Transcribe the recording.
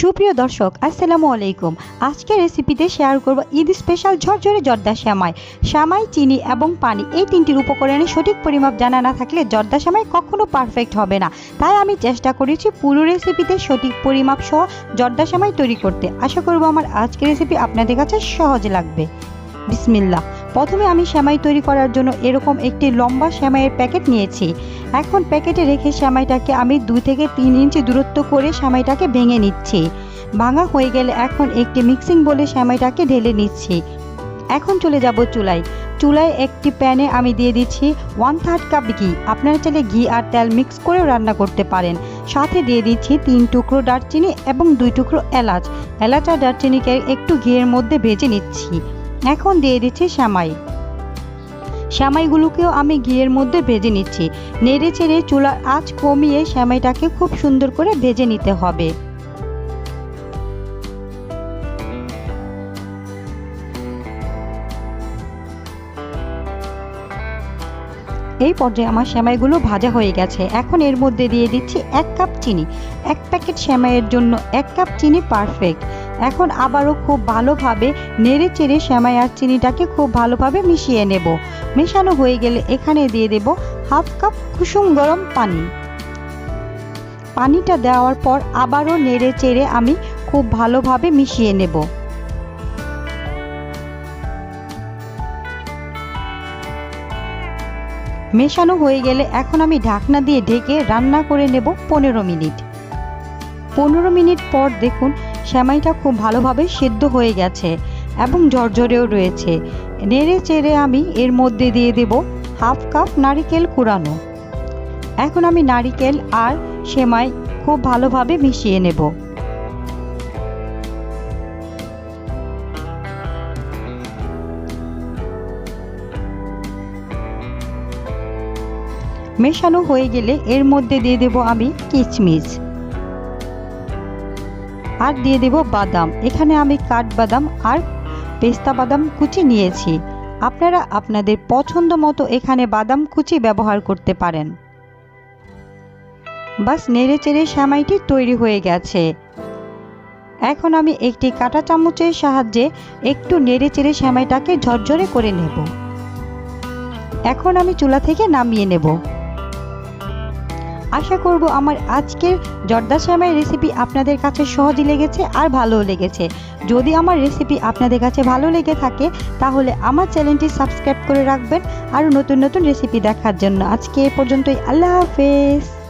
সুপ্রিয় দর্শক, আসসালামু আলাইকুম। আজকের রেসিপিতে শেয়ার করব ঈদ স্পেশাল ঝরঝরে জর্দা শ্যামাই। শ্যামাই, চিনি এবং পানি, এই তিনটির উপকরণে সঠিক পরিমাপ জানা না থাকলে জর্দা শ্যামাই কখনো পারফেক্ট হবে না। তাই আমি চেষ্টা করেছি পুরো রেসিপিতে সঠিক পরিমাপ সহ জর্দা শ্যামাই তৈরি করতে। আশা করব আমার আজকের রেসিপি আপনাদের কাছে সহজ লাগবে। বিসমিল্লাহ। প্রথমে আমি শ্যামাই তৈরি করার জন্য এরকম একটি লম্বা শ্যামাইয়ের প্যাকেট নিয়েছি। এখন প্যাকেটে রেখে শ্যামাইটাকে আমি দুই থেকে তিন ইঞ্চি দূরত্ব করে শ্যামাইটাকে ভেঙে নিচ্ছি। ভাঙা হয়ে গেলে এখন একটি মিক্সিং বলে শ্যামাইটাকে ঢেলে নিচ্ছি। এখন চলে যাব চুলায়। চুলায় একটি প্যানে আমি দিয়ে দিচ্ছি ওয়ান থার্ড কাপ ঘি। আপনারা চাইলে ঘি আর তেল মিক্স করেও রান্না করতে পারেন। সাথে দিয়ে দিচ্ছি তিন টুকরো দারচিনি এবং দুই টুকরো এলাচ। এলাচ আর দারচিনিকে একটু ঘিয়ের মধ্যে ভেজে নিচ্ছি। এখন দিয়ে দিচ্ছি শ্যামাই শ্যামাইগুলোকেও আমি ঘিয়ের মধ্যে ভেজে নিচ্ছি। নেড়ে চেড়ে চুলার আঁচ কমিয়ে শ্যামাইটাকে খুব সুন্দর করে ভেজে নিতে হবে। এই পর্যায়ে আমার শ্যামাইগুলো ভাজা হয়ে গেছে। এখন এর মধ্যে দিয়ে দিচ্ছি এক কাপ চিনি। এক প্যাকেট শ্যামাইয়ের জন্য এক কাপ চিনি পারফেক্ট। এখন আবারও খুব ভালোভাবে নেড়ে চেড়ে শ্যামাই আর চিনিটাকে খুব ভালোভাবে মিশিয়ে নেব। মেশানো হয়ে গেলে এখানে দিয়ে দেব হাফ কাপ কুসুম গরম পানি। পানিটা দেওয়ার পর আবারও নেড়ে চেড়ে আমি খুব ভালোভাবে মিশিয়ে নেব। মেশানো হয়ে গেলে এখন আমি ঢাকনা দিয়ে ঢেকে রান্না করে নেব পনেরো মিনিট। পনেরো মিনিট পর দেখুন শ্যামাইটা খুব ভালোভাবে সেদ্ধ হয়ে গেছে এবং ঝরঝরেও রয়েছে। নেড়ে চেড়ে আমি এর মধ্যে দিয়ে দেব হাফ কাপ নারিকেল কুড়ানো। এখন আমি নারিকেল আর সেমাই খুব ভালোভাবে মিশিয়ে নেব। মেশানো হয়ে গেলে এর মধ্যে দিয়ে দেব আমি কিচমিচ। আর দিয়ে দেব বাদাম। এখানে আমি কাঠবাদাম আর পেস্তা বাদাম কুচি নিয়েছি। আপনারা আপনাদের পছন্দ মতো এখানে বাদাম কুচি ব্যবহার করতে পারেন। বাস নেড়ে চেড়ে শ্যামাইটি তৈরি হয়ে গেছে। এখন আমি একটি কাঁটা চামচের সাহায্যে একটু নেড়ে চেড়ে শ্যামাইটাকে ঝরঝরে করে নেব। এখন আমি চুলা থেকে নামিয়ে নেব। আশা করব আমার আজকের জর্দা শ্যামের রেসিপি আপনাদের কাছে সহজই লেগেছে আর ভালোও লেগেছে। যদি আমার রেসিপি আপনাদের কাছে ভালো লেগে থাকে, তাহলে আমার চ্যানেলটি সাবস্ক্রাইব করে রাখবেন। আর নতুন নতুন রেসিপি দেখার জন্য আজকে এ পর্যন্তই। আল্লাহ হাফেজ।